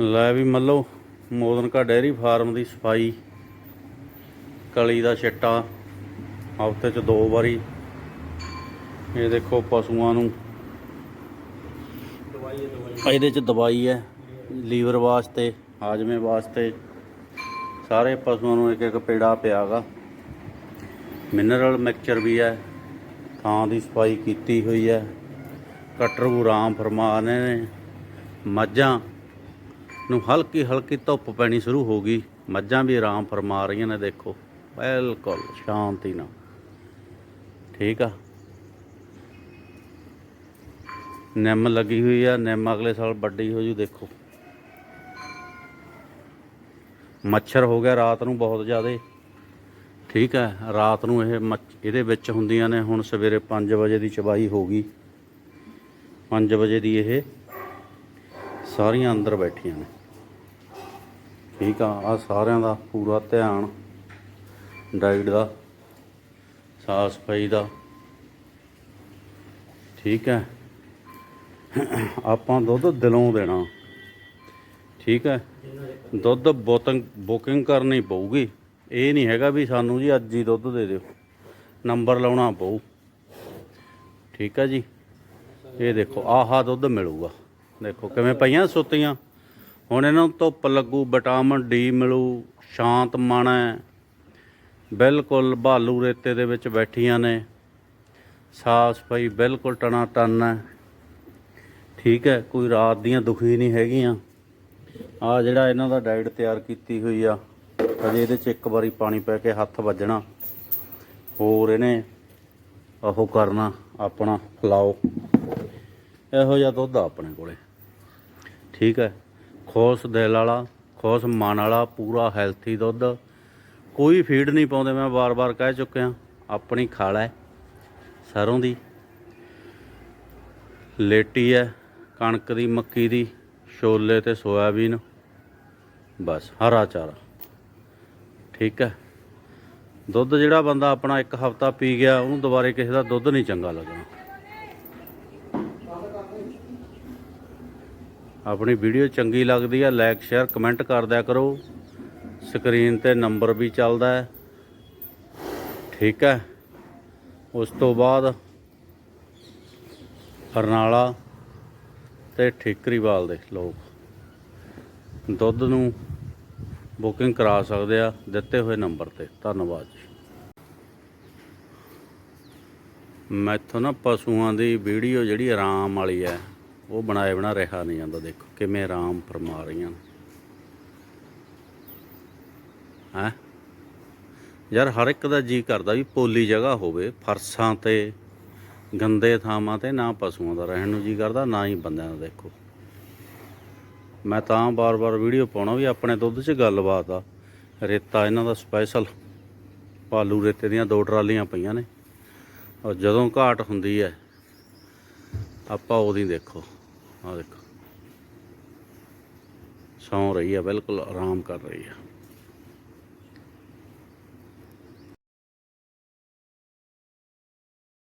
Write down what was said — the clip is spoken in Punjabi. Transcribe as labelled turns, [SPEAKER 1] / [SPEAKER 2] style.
[SPEAKER 1] ਲੈ ਵੀ ਮੱਲੋ ਮੋਦਨ ਕਾ ਡੈਰੀ ਫਾਰਮ ਦੀ ਸਫ਼ਾਈ, ਕਲੀ ਦਾ ਛਿੱਟਾ, ਹਫ਼ਤੇ ਚ ਦੋ ਵਾਰੀ। ਇਹ ਦੇਖੋ ਪਸ਼ੂਆਂ ਨੂੰ।
[SPEAKER 2] ਦਵਾਈ ਹੈ ਦਵਾਈ
[SPEAKER 1] ਇਹਦੇ ਚ ਦਵਾਈ ਹੈ, ਲੀਵਰ ਵਾਸਤੇ, ਹਾਜਮੇ ਵਾਸਤੇ। ਸਾਰੇ ਪਸ਼ੂਆਂ ਨੂੰ ਇੱਕ ਇੱਕ ਪੇੜਾ ਪਿਆਗਾ। ਮਿਨਰਲ ਮਿਕਸਚਰ ਵੀ ਹੈ, ਥਾਂ ਦੀ ਸਫ਼ਾਈ ਕੀਤੀ ਹੋਈ ਹੈ। ਕਟਰੂ ਰਾਮ ਫਰਮਾਨੇ ਨੇ, ਮੱਝਾਂ ਨੂੰ ਹਲਕੀ ਹਲਕੀ ਧੁੱਪ ਪੈਣੀ ਸ਼ੁਰੂ ਹੋ ਗਈ। ਮੱਝਾਂ ਵੀ ਆਰਾਮ ਫਰਮਾ ਰਹੀਆਂ ਨੇ, ਦੇਖੋ। ਬਿਲਕੁਲ ਸ਼ਾਂਤੀ ਨਾਲ। ਠੀਕ ਆ। ਨਿੰਮ ਲੱਗੀ ਹੋਈ ਆ, ਨਿੰਮ ਅਗਲੇ ਸਾਲ ਵੱਡੀ ਹੋ ਜੂ, ਦੇਖੋ। ਮੱਛਰ ਹੋ ਗਿਆ ਰਾਤ ਨੂੰ ਬਹੁਤ ਜ਼ਿਆਦਾ। ਠੀਕ ਹੈ ਰਾਤ ਨੂੰ ਇਹ ਮੱਛ- ਇਹਦੇ ਵਿੱਚ ਹੁੰਦੀਆਂ ਨੇ, ਹੁਣ ਸਵੇਰੇ 5 ਵਜੇ ਦੀ ਚਬਾਈ ਹੋ ਗਈ। 5 ਵਜੇ ਦੀ ਇਹ ਸਾਰੀਆਂ ਅੰਦਰ ਬੈਠੀਆਂ ਨੇ। ਠੀਕ ਆ ਆ ਸਾਰਿਆਂ ਦਾ ਪੂਰਾ ਧਿਆਨ ਡਾਈਟ ਦਾ, ਸਾਫ਼ ਸਫ਼ਾਈ ਦਾ। ਠੀਕ ਹੈ। ਆਪਾਂ ਦੁੱਧ ਦਿਲੋਂ ਦੇਣਾ। ਠੀਕ ਹੈ। ਦੁੱਧ ਬੋਤਨ ਬੁਕਿੰਗ ਕਰਨੀ ਪਊਗੀ। ਇਹ ਨਹੀਂ ਹੈਗਾ ਵੀ ਸਾਨੂੰ ਜੀ ਅੱਜ ਹੀ ਦੁੱਧ ਦੇ ਦਿਓ। ਨੰਬਰ ਲਾਉਣਾ ਪਊ। ਠੀਕ ਹੈ ਜੀ। ਇਹ ਦੇਖੋ, ਆਹਾ ਦੁੱਧ ਮਿਲੂਗਾ। ਦੇਖੋ, ਕਿਵੇਂ ਪਈਆਂ ਸੁੱਤੀਆਂ। ਹੁਣ ਇਹਨਾਂ ਨੂੰ ਧੁੱਪ ਲੱਗੂ, ਵਿਟਾਮਿਨ ਡੀ ਮਿਲੂ, ਸ਼ਾਂਤ ਮਨ ਹੈ। ਬਿਲਕੁਲ ਭਾਲੂ ਰੇਤੇ ਦੇ ਵਿੱਚ ਬੈਠੀਆਂ ਨੇ। ਸਾਫ਼ ਸਫ਼ਾਈ ਬਿਲਕੁਲ ਟਣਾ ਟਨ ਹੈ। ਠੀਕ ਹੈ, ਕੋਈ ਰਾਤ ਦੀਆਂ ਦੁਖੀ ਨਹੀਂ ਹੈਗੀਆਂ। ਆ ਜਿਹੜਾ ਇਹਨਾਂ ਦਾ ਡਾਈਟ ਤਿਆਰ ਕੀਤੀ ਹੋਈ ਆ ਅਜੇ ਇਹਦੇ ਚ ਇੱਕ ਵਾਰੀ ਪਾਣੀ ਪੈ ਕੇ ਹੱਥ ਵੱਜਣਾ। ਹੋਰ ਇਹਨੇ ਉਹ ਕਰਨਾ ਆਪਣਾ, ਖਿਲਾਓ। ਇਹੋ ਜਿਹਾ ਦੁੱਧ ਆ ਆਪਣੇ ਕੋਲੇ। ਠੀਕ ਹੈ। ਖੋਸ ਦਿਲ ਵਾਲਾ, ਖੋਸ ਮਨ ਵਾਲਾ, ਪੂਰਾ ਹੈਲਥੀ ਦੁੱਧ। ਕੋਈ ਫੀਡ ਨਹੀਂ ਪਾਉਂਦੇ, ਮੈਂ ਵਾਰ-ਵਾਰ ਕਹਿ ਚੁੱਕਿਆ। ਆਪਣੀ ਖਾਲ ਹੈ, ਸਰੋਂ ਦੀ। ਲੇਟੀ ਹੈ, ਕਣਕ ਦੀ, ਮੱਕੀ ਦੀ, ਛੋਲੇ ਤੇ ਸੋਇਆਬੀਨ। ਬਸ, ਹਰਾ ਚਾਰਾ। ਠੀਕ ਹੈ। ਦੁੱਧ ਜਿਹੜਾ ਬੰਦਾ ਆਪਣਾ ਇੱਕ ਹਫਤਾ ਪੀ ਗਿਆ, ਉਹਨੂੰ ਦੁਬਾਰੇ ਕਿਸੇ ਦਾ ਦੁੱਧ ਨਹੀਂ ਚੰਗਾ ਲੱਗਣਾ। ਆਪਣੀ ਵੀਡੀਓ ਚੰਗੀ ਲੱਗਦੀ ਹੈ ਲਾਈਕ ਸ਼ੇਅਰ ਕਮੈਂਟ ਕਰ ਦਿਆ ਕਰੋ। ਸਕਰੀਨ ਤੇ ਨੰਬਰ ਵੀ ਚੱਲਦਾ ਹੈ। ਠੀਕ ਹੈ। ਉਸ ਤੋਂ ਬਾਅਦ ਅਰਨਾਲਾ ਤੇ ਠੇਕਰੀਵਾਲ ਦੇ ਲੋਕ। ਦੁੱਧ ਨੂੰ ਬੁਕਿੰਗ ਕਰਾ ਸਕਦੇ ਆ, ਦਿੱਤੇ ਹੋਏ ਨੰਬਰ ਤੇ। ਧੰਨਵਾਦ ਜੀ। ਮੈਥੋਂ ਨਾ ਪਸ਼ੂਆਂ ਦੀ ਵੀਡੀਓ ਜਿਹੜੀ ਆਰਾਮ ਵਾਲੀ ਹੈ ਉਹ ਬਣਾਏ ਬਣਾ ਰਿਹਾ ਨਹੀਂ ਜਾਂਦਾ, ਦੇਖੋ ਕਿਵੇਂ ਆਰਾਮ ਫਰਮਾ ਰਹੀਆਂ ਨੇ। ਹੈ? ਯਾਰ ਹਰ ਇੱਕ ਦਾ ਜੀ ਕਰਦਾ ਵੀ ਪੋਲੀ ਜਗ੍ਹਾ ਹੋਵੇ, ਫਰਸਾਂ ਤੇ, ਗੰਦੇ ਥਾਵਾਂ ਤੇ ਨਾ ਪਸ਼ੂਆਂ ਦਾ ਰਹਿਣ ਨੂੰ ਜੀ ਕਰਦਾ, ਨਾ ਹੀ ਬੰਦਿਆਂ ਦਾ, ਦੇਖੋ। ਮੈਂ ਤਾਂ ਬਾਰ-ਬਾਰ ਵੀਡੀਓ ਪਾਉਣਾ ਵੀ ਆਪਣੇ ਦੁੱਧ 'ਚ ਗੱਲਬਾਤ ਆ। ਰੇਤਾ ਇਹਨਾਂ ਦਾ ਸਪੈਸ਼ਲ ਪਾਲੂ ਰੇਤੇ ਦੀਆਂ ਦੋ ਟਰਾਲੀਆਂ ਪਈਆਂ ਨੇ। ਔਰ ਜਦੋਂ ਘਾਟ ਹੁੰਦੀ ਹੈ, ਆਪਾਂ ਉਹਦੀ ਦੇਖੋ। ਆ ਦੇਖੋ। ਸੌਂ ਰਹੀ ਆ ਬਿਲਕੁਲ ਆਰਾਮ ਕਰ ਰਹੀ ਆ।